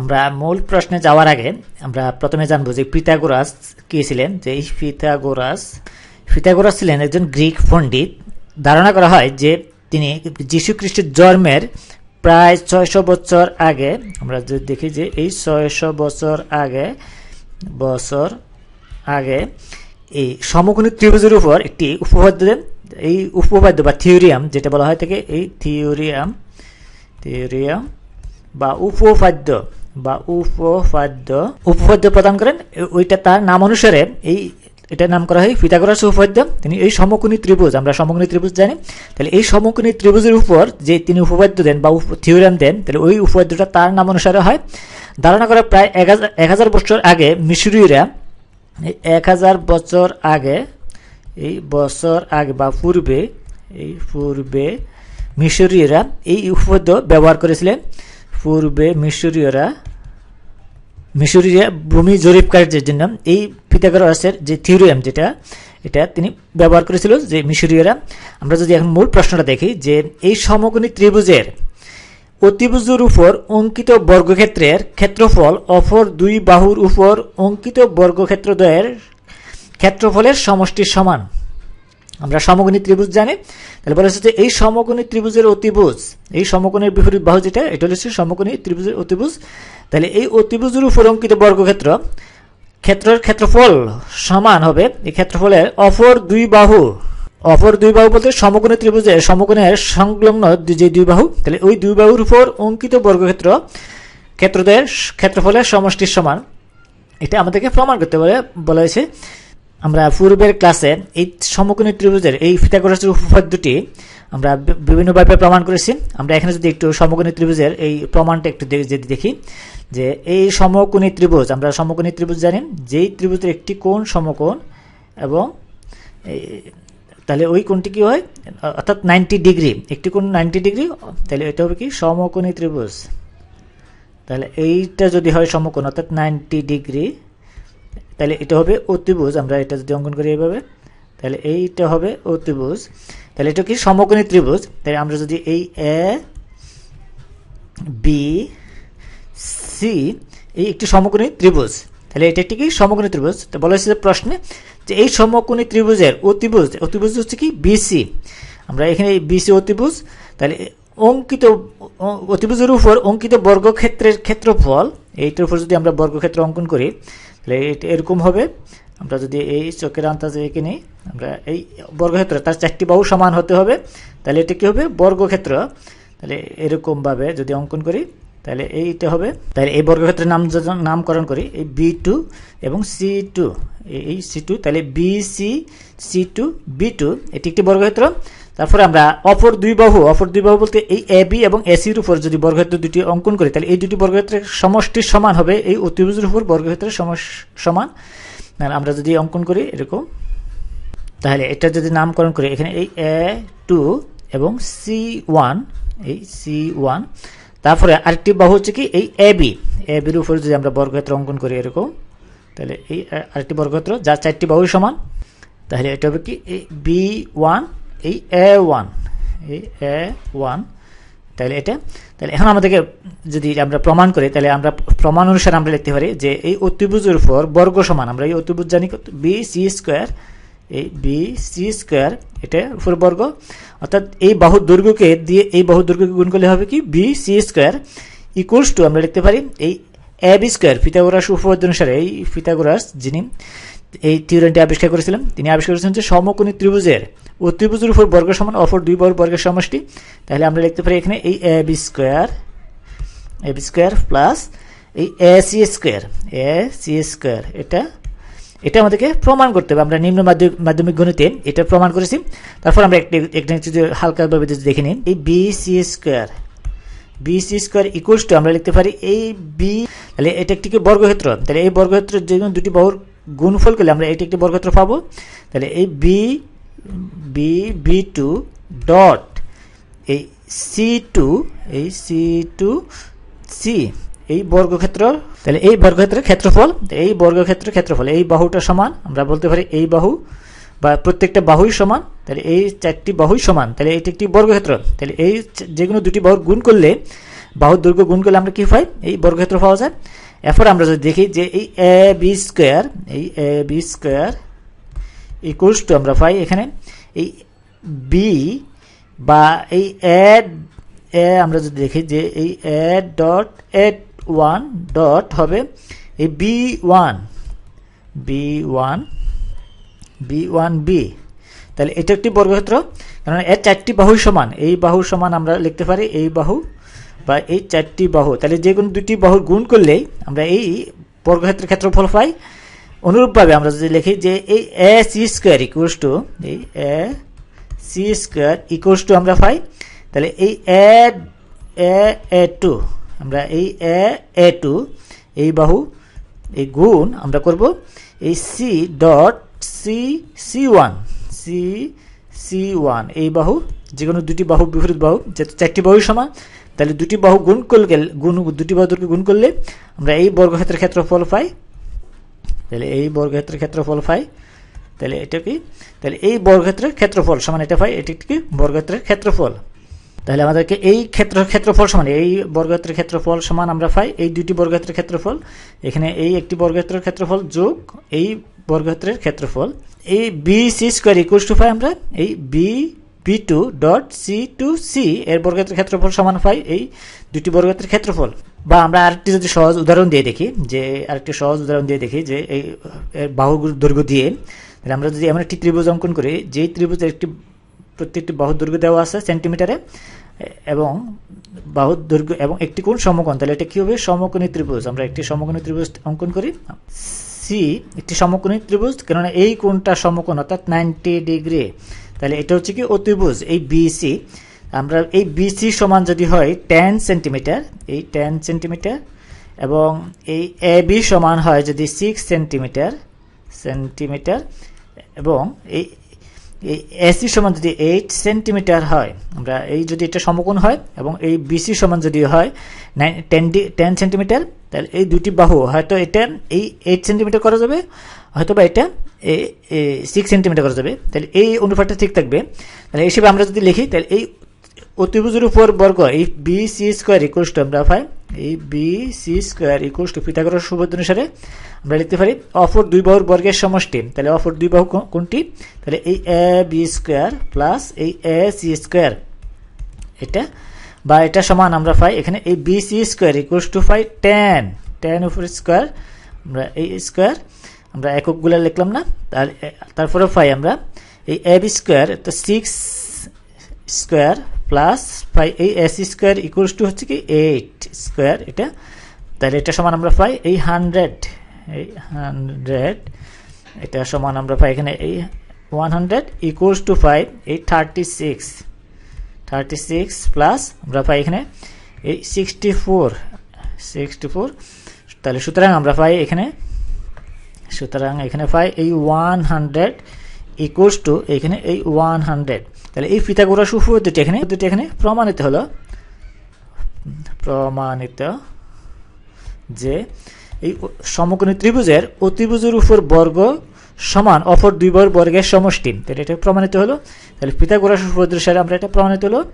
আমরা মূল প্রশ্নে যাওয়ার আগে আমরা প্রথমে জানব যে পিথাগোরাস কে ছিলেন? যে এই পিথাগোরাস পিথাগোরাস ছিলেন একজন গ্রিক পণ্ডিত। ধারণা করা হয় যে তিনি যীশু খ্রিস্টের জন্মের প্রায় ছয়শো বছর আগে, আমরা যদি দেখি যে এই ছয়শো বছর আগে বছর আগে এই সমকোণী ত্রিভুজের উপর একটি উপপাদ্য এই উপপাদ্য বা থিওরিয়াম যেটা বলা হয় থেকে এই থিওরিয়াম থিওরিয়াম বা উপপাদ্য বা উপপাদ্য উপপাদ্য প্রদান করেন ওইটা তার নাম অনুসারে এই, এটার নাম করা হয় পিথাগোরাস উপপাদ্য তিনি এই সমকোণী ত্রিভুজ, আমরা সমকোণী ত্রিভুজ জানি। তাহলে এই সমকোণী ত্রিভুজের উপর যে তিনি উপপাদ্য দেন বা থিওরিয়াম দেন, তাহলে ওই উপপাদ্যটা তার নাম অনুসারে হয়। ধারণা করা প্রায় এক হাজার বছর আগে মিশরীয়রা এক হাজার বছর আগে, এই বছর আগে বা পূর্বে, এই পূর্বে মিশরীয়রা এই উপপাদ্য ব্যবহার করেছিলেন। পূর্বে মিশরীয়রা মিশরীয় ভূমি জরিপ কার্যের জন্য এই পিথাগোরাসের যে থিওরিয়াম যেটা, এটা তিনি ব্যবহার করেছিল যে মিশরীয়রা। আমরা যদি এখন মূল প্রশ্নটা দেখি যে এই সমকোণী ত্রিভুজের অতিভুজের উপর অঙ্কিত বর্গক্ষেত্রের ক্ষেত্রফল অপর দুই বাহুর উপর অঙ্কিত বর্গক্ষেত্রদ্বয়ের ক্ষেত্রফলের সমষ্টির সমান। আমরা সমকোণী ত্রিভুজ জানি। তাহলে বলা হচ্ছে এই সমকোণী ত্রিভুজের অতিভুজ, এই সমকোণের বিপরীত বাহু যেটা, এটা হচ্ছে সমকোণী ত্রিভুজের অতিভুজ। তাহলে এই অতিভুজের উপর অঙ্কিত বর্গক্ষেত্র, ক্ষেত্রের ক্ষেত্রফল সমান হবে, এই ক্ষেত্রফলের অপর দুই বাহু, অপর দুই বাহু বলতে সমকোণী ত্রিভুজের সমকোণের সংলগ্ন যে দুই বাহু, তাহলে ওই দুই বাহুর উপর অঙ্কিত বর্গক্ষেত্র ক্ষেত্রদের ক্ষেত্রফলের সমষ্টির সমান। এটা আমাদেরকে প্রমাণ করতে বলে বলা হয়েছে। আমরা পূর্বের ক্লাসে এই সমকোণী ত্রিভুজের এই ফিতাগোরাসের উপপাদ্যটি আমরা বিভিন্নভাবে প্রমাণ করেছি। আমরা এখানে যদি একটু সমকোণী ত্রিভুজের এই প্রমাণটা একটু যদি দেখি, যে এই সমকোণী ত্রিভুজ, আমরা সমকোণী ত্রিভুজ জানি, যেই ত্রিভুজের একটি কোণ সমকোণ এবং তাহলে ওই কোণটি কি হয়? অর্থাৎ নাইনটি ডিগ্রি একটি কোণ নাইনটি ডিগ্রি তাহলে এটা হবে কি? সমকোণী ত্রিভুজ। তাহলে এইটা যদি হয় সমকোণ, অর্থাৎ নাইনটি ডিগ্রি তাহলে এটা হবে অতিভুজ, আমরা এটা যদি অঙ্কন করি এইভাবে, তাহলে এইটা হবে অতিভুজ। তাহলে এটা কি সমকোণী ত্রিভুজ? তাহলে আমরা যদি এই এ বি সি এই একটি সমকোণী ত্রিভুজ, তাহলে এটা একটি কি? সমকোণী ত্রিভুজ। তো বলা হয়েছে প্রশ্নে যে এই সমকোণী ত্রিভুজের অতিভুজ অতিভুজ হচ্ছে কি? বিসি আমরা এখানে এই বিসি অতিভুজ, তাহলে অঙ্কিত, অতিভুজের উপর অঙ্কিত বর্গক্ষেত্রের ক্ষেত্রফল, এইটার উপর যদি আমরা বর্গক্ষেত্র অঙ্কন করি তাহলে এরকম হবে। আমরা যদি এই চোখের আন্দাজে এঁকে নিই, আমরা এই বর্গক্ষেত্র, তার চারটি বাহু সমান হতে হবে। তাহলে এটা কী হবে? বর্গক্ষেত্র। তাহলে এরকমভাবে যদি অঙ্কন করি, তাহলে এইটা হবে। তাহলে এই বর্গক্ষেত্রের নাম নামকরণ করি, এই বি টু এবং সি টু এই সি টু তাহলে B C C two B two এটি একটি বর্গক্ষেত্র। তারপরে আমরা অপর দুই বাহু, অপর দুই বাহু বলতে এই এ বি এবং এসির উপর যদি বর্গক্ষেত্র দুটি অঙ্কন করি, তাহলে এই দুটি বর্গক্ষেত্রের সমষ্টি সমান হবে, এই অতিভুজের উপর বর্গক্ষেত্রের সমান। আমরা যদি অঙ্কন করি এরকম, তাহলে এটা যদি নামকরণ করি, এখানে এই এ টু এবং সি ওয়ান এই সি ওয়ান তারপরে আরেকটি বাহু হচ্ছে কি, এই এ বি এ বির উপরে যদি আমরা বর্গক্ষেত্র অঙ্কন করি এরকম, তাহলে এই আরেকটি বর্গক্ষেত্র, যার চারটি বাহু সমান, তাহলে এটা হবে কি, এই বি ওয়ান এই এ ওয়ান এই এ ওয়ান তাহলে এটা, তাহলে এখন আমাদেরকে যদি আমরা প্রমাণ করি, তাহলে আমরা প্রমাণ অনুসারে আমরা লিখতে পারি যে এই অতিভুজের উপর বর্গ সমান, আমরা এই অতিভুজ জানি বি সি স্কোয়ার এই বি সি স্কোয়ার এটা উপর বর্গ। অর্থাৎ এই বাহু দুর্গকে দিয়ে এই বাহুর দৈর্ঘ্যকে গুণ করলে হবে কি? B C square equals to আমরা লিখতে পারি এই এ বি স্কোয়ার পিথাগোরাস উপপাদ্য অনুসারে এই পিথাগোরাস যিনি এই থিওরেমটি আবিষ্কার করেছিলেন, তিনি আবিষ্কার করেছেন যে সমকোণী ত্রিভুজের অতিভুজের উপর বর্গ সমান, অপর দুই বর্গ, বর্গের সমষ্টি। তাহলে আমরা লিখতে পারি এখানে এই A B square A B square plus এই A C square A C square এটা এটা আমাদেরকে প্রমাণ করতে হবে। আমরা নিম্ন মাধ্যমিক গণিতে এটা প্রমাণ করেছি। তারপর আমরা একটি, একটা যদি হালকাভাবে যদি দেখে নিন এই B C square B C square equals to আমরা লিখতে পারি এই বি তাহলে এটা একটি বর্গক্ষেত্র? তাহলে এই বর্গক্ষেত্রের যে দুটি বাহুর গুণফল করলে আমরা এটি একটি বর্গক্ষেত্র পাবো। তাহলে এই B B B two dot এই সি টু এই সি টু সি এই বর্গক্ষেত্র, তাহলে এই বর্গক্ষেত্রের ক্ষেত্রফল, এই বর্গক্ষেত্রের ক্ষেত্রফল, এই বাহুটা সমান, আমরা বলতে পারি এই বাহু, বা প্রত্যেকটা বাহুই সমান, তাহলে এই চারটি বাহুই সমান, তাহলে এটি একটি বর্গক্ষেত্র, তাহলে এই যে কোনো দুটি বাহুর গুণ করলে, বাহুর দৈর্ঘ্য গুণ করলে আমরা কি পাই? এই বর্গক্ষেত্র পাওয়া যায়। এরপর আমরা যদি দেখি যে এই এ বি স্কোয়ার এই A B square equals to আমরা পাই এখানে। এই বি বা এই এ এ আমরা যদি দেখি যে এই A dot at one dot হবে। এই B one B one B one B তাহলে এটা একটি বর্গক্ষেত্র, কারণ এর চারটি বাহু সমান। এই বাহু সমান আমরা লিখতে পারি এই বাহু বা এই চারটি বাহু। তাহলে যে কোনো দুটি বাহুর গুণ করলেই আমরা এই বর্গক্ষেত্রের ক্ষেত্রফল পাই। অনুরূপভাবে আমরা যদি লিখি যে এই A C square equals to এই A C square equals to আমরা পাই, তাহলে এই এ এ টু আমরা এই এ এ টু এই বাহু, এই গুণ আমরা করব এই C dot C C one C C one এই বাহু যে কোনো দুটি বাহু বিপরীত বাহু, যেহেতু চারটি বাহু সমান, তাহলে দুটি বাহু গুণ করলে, গুণ, দুটি বাহুদেরকে গুণ করলে আমরা এই বর্গক্ষেত্রের ক্ষেত্রফল পাই তাহলে এই বর্গক্ষেত্রের ক্ষেত্রফল পাই তাহলে এটা কি? তাহলে এই বর্গক্ষেত্রের ক্ষেত্রফল সমান এটা পাই এটি কি? বর্গক্ষেত্রের ক্ষেত্রফল। তাহলে আমাদেরকে এই ক্ষেত্র, ক্ষেত্রফল সমান, এই বর্গক্ষেত্রের ক্ষেত্রফল সমান আমরা পাই এই দুটি বর্গক্ষেত্রের ক্ষেত্রফল, এখানে এই একটি বর্গক্ষেত্রের ক্ষেত্রফল যোগ এই বর্গক্ষেত্রের ক্ষেত্রফল, এই B C square equals to পাই আমরা, এই B B two dot C two C এর বর্গক্ষেত্রের ক্ষেত্রফল সমান হয় এই দুটি বর্গক্ষেত্রের ক্ষেত্রফল। বা আমরা আরেকটি যদি সহজ উদাহরণ দিয়ে দেখি, যে আরেকটি সহজ উদাহরণ দিয়ে দেখি, যে এই বাহুর দৈর্ঘ্য দিয়ে, তাহলে আমরা যদি এমন একটি ত্রিভুজ অঙ্কন করি, যেই ত্রিভুজের একটি, প্রত্যেকটি বাহুর দৈর্ঘ্য দেওয়া আছে সেন্টিমিটারে এবং বাহুর দৈর্ঘ্য এবং একটি কোণ সমকোণ, তাহলে এটা কী হবে? সমকোণী ত্রিভুজ। আমরা একটি সমকোণী ত্রিভুজ অঙ্কন করি। সি একটি সমকোণী ত্রিভুজ, কেননা এই কোণটা সমকোণ, অর্থাৎ নাইনটি ডিগ্রি তাহলে এটা হচ্ছে কি? অতিভুজ, এই বিসি আমরা এই বিসি সমান যদি হয় টেন সেন্টিমিটার এই টেন সেন্টিমিটার এবং এই এ বি সমান হয় যদি সিক্স সেন্টিমিটার সেন্টিমিটার এবং এই এই এসি সমান যদি এইট সেন্টিমিটার হয়, আমরা এই যদি এটা সমকোণ হয় এবং এই বিসি সমান যদি হয় nine ten D ten centimetre তাহলে এই দুটি বাহু হয়তো এটা এই এইট সেন্টিমিটার করা যাবে হয়তো বা এটা সিক্স সেন্টিমিটার করা যাবে। তাহলে এই অনুপাতটা ঠিক থাকবে। তাহলে এই হিসেবে আমরা যদি লিখি, তাহলে এই অতিভুজের উপর বর্গ, এই B C square equals to আমরা পাই, এই B C square equals to Pythagoras Subodh অনুসারে আমরা লিখতে পারি অপর দুই বাহুর বর্গের সমষ্টি। তাহলে অপর দুই বাহু কোনটি? তাহলে এই এ বি স্কোয়ার প্লাস এই এ সি স্কোয়ার এটা বা এটা সমান আমরা পাই এখানে এই B C square equals to pi ten ten উপর স্কোয়ার আমরা এই স্কোয়ার আমরা এককগুলো লিখলাম না। তার তারপরে পাই আমরা এই এ বি স্কোয়ার তো সিক্স স্কোয়ার প্লাস পাই এই এস স্কোয়ার ইকুয়ালস টু হচ্ছে কি এইট স্কোয়ার এটা, তাহলে এটা সমান আমরা পাই এই হান্ড্রেড এই হান্ড্রেড এটা সমান আমরা পাই এখানে এই one hundred equals to five এই thirty six thirty six plus আমরা পাই এখানে এই সিক্সটি ফোর সিক্সটি ফোর তাহলে সুতরাং আমরা পাই এখানে, সুতরাং এখানে পাই এই ওয়ান হান্ড্রেড ইকুয়ালস টু এখানে এই ওয়ান হান্ড্রেড তাহলে এই পিথাগোরাস উপপাদ্যটি এখানে পদ্ধতি এখানে প্রমাণিত হলো, প্রমাণিত যে এই সমকোণী ত্রিভুজের অতিভুজের উপর বর্গ সমান অপর দুই বর বর্গের সমষ্টি। তাহলে এটা প্রমাণিত হলো। তাহলে পিতাগোরাস উপপাদ্যের সাথে আমরা এটা প্রমাণিত হলো।